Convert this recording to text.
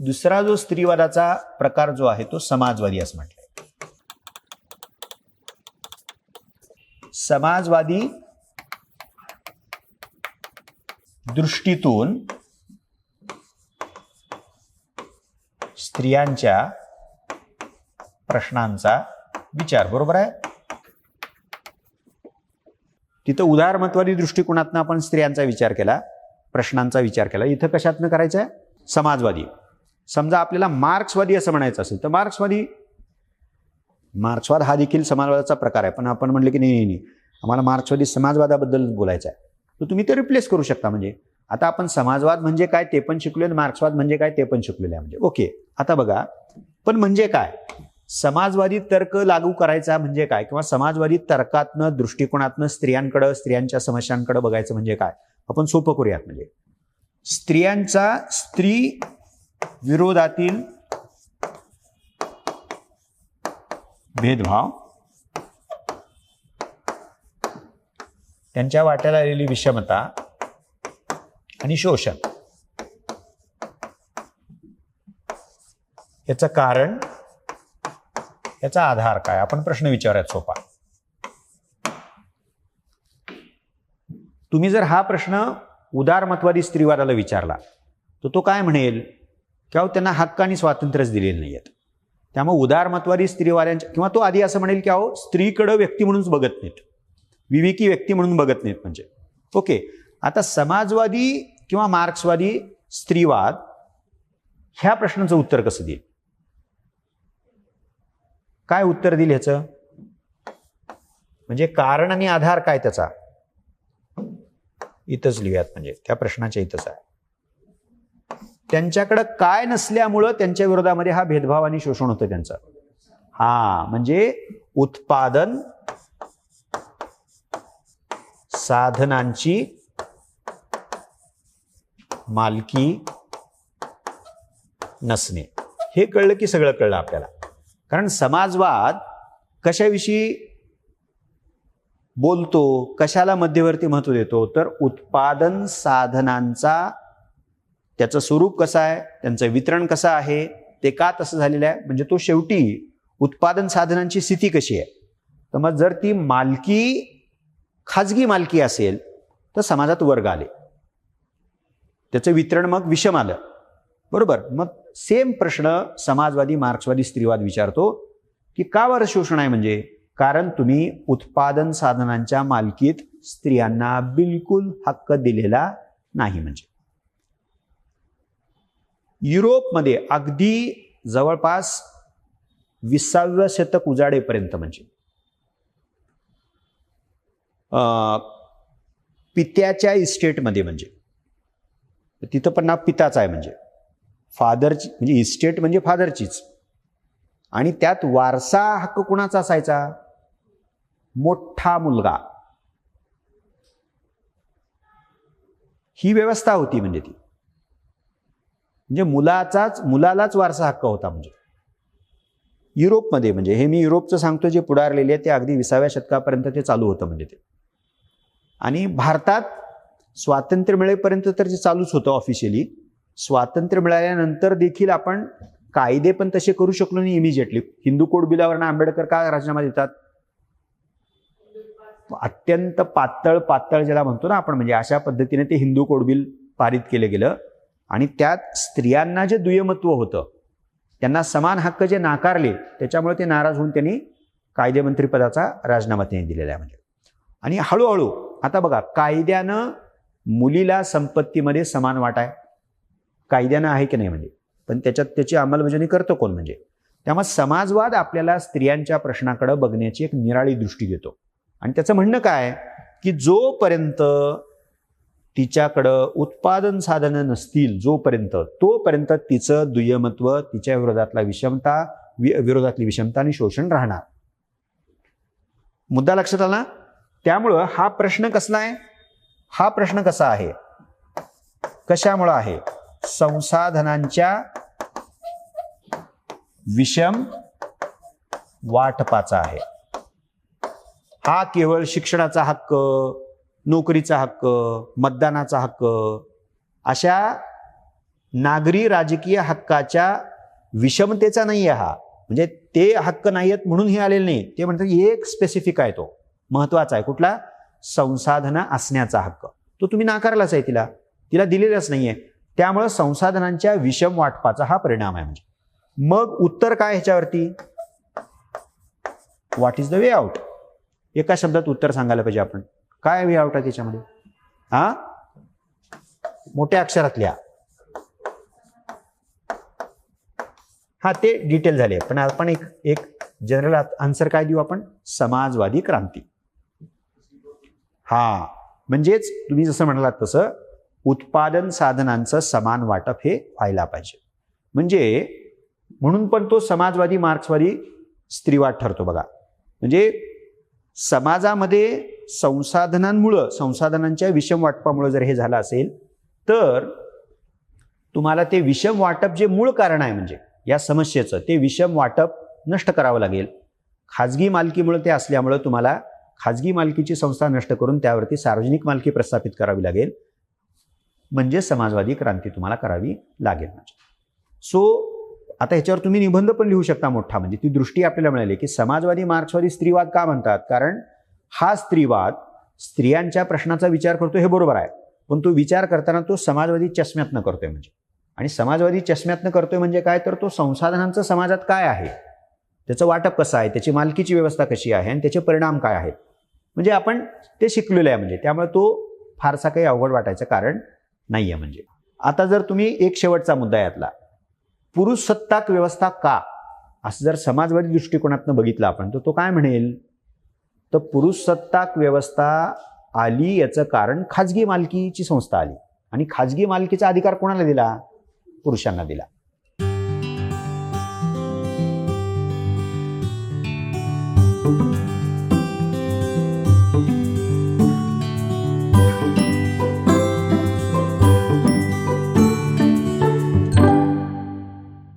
दुसरा जो स्त्रीवादाचा प्रकार जो आहे तो समाजवादी असं म्हटलं समाजवादी दृष्टीतून स्त्रियांच्या प्रश्नांचा विचार बरोबर आहे? तिथं उदारमतवादी दृष्टिकोनातनं आपण स्त्रियांचा विचार केला प्रश्नांचा विचार केला. इथं कशातनं करायचं आहे? समाजवादी. समजा आपल्याला मार्क्सवादी असं म्हणायचं असेल तर मार्क्सवादी मार्क्सवाद हा देखील समाजवादाचा प्रकार आहे. पण आपण म्हणलं की नाही नाही आम्हाला मार्क्सवादी समाजवादाबद्दल बोलायचं आहे. तर तुम्ही ते रिप्लेस करू शकता म्हणजे. आता आपण समाजवाद म्हणजे काय ते पण शिकलो आणि मार्क्सवाद म्हणजे काय ते पण शिकलेलं आहे म्हणजे. ओके. आता बघा. पण म्हणजे काय? समाजवादी तर्क लागू करायचा म्हणजे काय? किंवा समाजवादी तर्कातनं दृष्टिकोनातनं स्त्रियांकडं स्त्रियांच्या समस्यांकडे बघायचं म्हणजे काय? आपण सोपं करूयात म्हणजे. स्त्रियांचा स्त्री विरोधातील भेदभाव त्यांच्या वाट्याला आलेली विषमता आणि शोषण. याचं कारण याचा आधार काय? आपण प्रश्न विचारायचा सोपा. तुम्ही जर हा प्रश्न उदारमतवादी स्त्रीवादाला विचारला तर तो काय म्हणेल? किंवा त्यांना हक्क आणि स्वातंत्र्यच दिलेलं नाही आहेत त्यामुळे उदारमतवादी स्त्रीवाद्यांच्या किंवा तो आधी असं म्हणेल की अहो स्त्रीकडं व्यक्ती म्हणूनच बघत नाहीत. विवेकी व्यक्ती म्हणून बघत नाहीत म्हणजे. ओके. आता समाजवादी किंवा मार्क्सवादी स्त्रीवाद ह्या प्रश्नाचं उत्तर कसं देईल? काय उत्तर दिलं ह्याचं? म्हणजे कारण आणि आधार काय त्याचा? इथंच लिहूयात म्हणजे त्या प्रश्नाच्या इथंच आहे. त्यांच्याकडं काय नसल्यामुळं त्यांच्या विरोधामध्ये हा भेदभाव आणि शोषण होतं त्यांचं. हा म्हणजे उत्पादन साधनांची मालकी नसणे. हे कळलं की सगळं कळलं आपल्याला. कारण समाजवाद कशाविषयी बोलतो कशाला मध्यवर्ती महत्त्व देतो तर उत्पादन साधनांचा त्याचं स्वरूप कसं आहे त्यांचं वितरण कसं आहे ते का तसं झालेलं आहे म्हणजे तो शेवटी उत्पादन साधनांची स्थिती कशी आहे. तर मग जर ती मालकी खाजगी मालकी असेल तर समाजात वर्ग आले. त्याचं वितरण मग विषम आलं. बरोबर. मग सेम प्रश्न समाजवादी मार्क्सवादी स्त्रीवाद विचारतो की का बरं शोषण आहे म्हणजे? कारण तुम्ही उत्पादन साधनांच्या मालकीत स्त्रियांना बिलकुल हक्क दिलेला नाही म्हणजे. युरोपमध्ये अगदी जवळपास विसाव्या शतक उजाडेपर्यंत म्हणजे. पित्याच्या इस्टेटमध्ये म्हणजे. तिथं पण नाव पिताचं आहे म्हणजे. फादरची म्हणजे इस्टेट म्हणजे फादरचीच. आणि त्यात वारसा हक्क कुणाचा असायचा? मोठा मुलगा. ही व्यवस्था होती म्हणजे ती. म्हणजे मुलाचाच मुलालाच वारसा हक्क होता म्हणजे. युरोपमध्ये म्हणजे हे मी युरोपचं सांगतो जे पुढारलेले आहे ते अगदी विसाव्या शतकापर्यंत ते चालू होतं म्हणजे ते. आणि भारतात स्वातंत्र्य मिळेपर्यंत तर ते चालूच होतं ऑफिशियली स्वातंत्र्य मिळाल्यानंतर देखील आपण कायदे पण तसे करू शकलो नाही इमिजिएटली हिंदू कोड बिलावरनं आंबेडकर का राजीनामा देतात? अत्यंत पातळ पातळ ज्याला म्हणतो ना आपण म्हणजे अशा पद्धतीने ते हिंदू कोड बिल पारित केलं गेलं. आणि त्यात स्त्रियांना जे दुय्यमत्व होतं त्यांना समान हक्क जे नाकारले त्याच्यामुळे ते नाराज होऊन त्यांनी कायदेमंत्रीपदाचा राजीनामा त्यांनी दिलेला आहे म्हणजे. आणि हळूहळू आता बघा कायद्यानं मुलीला संपत्तीमध्ये समान वाटाय कायद्यानं आहे की नाही म्हणजे? पण त्याच्यात त्याची अंमलबजावणी करतो कोण म्हणजे? त्यामुळे समाजवाद आपल्याला स्त्रियांच्या प्रश्नाकडे बघण्याची एक निराळी दृष्टी देतो. आणि त्याचं म्हणणं काय? की जोपर्यंत तिच्याकडं उत्पादन साधनं नसतील जोपर्यंत तोपर्यंत तिचं दुय्यमत्व तिच्या विरोधातला विषमता वि विरोधातली विषमता आणि शोषण राहणार. मुद्दा लक्षात आला? त्यामुळं हा प्रश्न कसला आहे? हा प्रश्न कसा आहे? कशामुळं आहे? संसाधनांच्या विषम वाटपाचा आहे. हा केवळ शिक्षणाचा हक्क नोकरीचा हक्क मतदानाचा हक्क अशा नागरी राजकीय हक्काच्या विषमतेचा नाही आहे हा. म्हणजे ते हक्क नाही आहेत म्हणून हे आलेले नाही. ते म्हणतात एक स्पेसिफिक आहे तो. महत्त्वाचा आहे. कुठला? संसाधनं असण्याचा हक्क. तो तुम्ही नाकारलाच आहे तिला. तिला दिलेलाच नाहीये. त्यामुळं संसाधनांच्या विषम वाटपाचा हा परिणाम आहे म्हणजे. मग उत्तर काय ह्याच्यावरती? What is the way out एका शब्दात उत्तर सांगायला पाहिजे आपण. काय वे आउट आहे त्याच्यामध्ये? हा? मोठ्या अक्षरात लिहा हा ते डिटेल झाले पण आपण एक एक जनरल आन्सर काय देऊ आपण? समाजवादी क्रांती. हा म्हणजेच तुम्ही जसं म्हणालात तसं उत्पादन साधनांचं समान वाटप हे व्हायला पाहिजे. म्हणजे म्हणून पण तो समाजवादी मार्क्सवादी स्त्रीवाद ठरतो बघा. म्हणजे समाजामध्ये संसाधनांमुळं संसाधनांच्या विषम वाटपामुळं जर हे झालं असेल तर तुम्हाला ते विषम वाटप जे मूळ कारण आहे म्हणजे या समस्येचं ते विषम वाटप नष्ट करावं लागेल. खाजगी मालकीमुळे ते असल्यामुळं तुम्हाला खाजगी मालकीची संस्था नष्ट करून त्यावरती सार्वजनिक मालकी प्रस्थापित करावी लागेल. म्हणजे समाजवादी क्रांती तुम्हाला करावी लागेल. म्हणजे सो आता ह्याच्यावर तुम्ही निबंध पण लिहू शकता मोठा. म्हणजे ती दृष्टी आपल्याला मिळाली की समाजवादी मार्क्सवादी स्त्रीवाद का म्हणतात? कारण हा स्त्रीवाद स्त्रियांच्या प्रश्नाचा विचार करतो हे बरोबर आहे. पण तो विचार करताना तो समाजवादी चष्म्यातनं करतोय म्हणजे. आणि समाजवादी चष्म्यातनं करतोय म्हणजे काय? तर तो संसाधनांचं समाजात काय आहे? त्याचं वाटप कसं आहे? त्याची मालकीची व्यवस्था कशी आहे? आणि त्याचे परिणाम काय आहेत? म्हणजे आपण ते शिकलेलं आहे म्हणजे. त्यामुळे तो फारसा काही अवघड वाटायचं कारण नाही आहे म्हणजे. आता जर तुम्ही एक शेवटचा मुद्दा यातला. पुरुष सत्ताक व्यवस्था का? असं जर समाजवादी दृष्टिकोनातनं बघितलं आपण तर तो काय म्हणेल? तर पुरुष सत्ताक व्यवस्था आली याचं कारण खाजगी मालकीची संस्था आली. आणि खाजगी मालकीचा अधिकार कोणाला दिला? पुरुषांना दिला.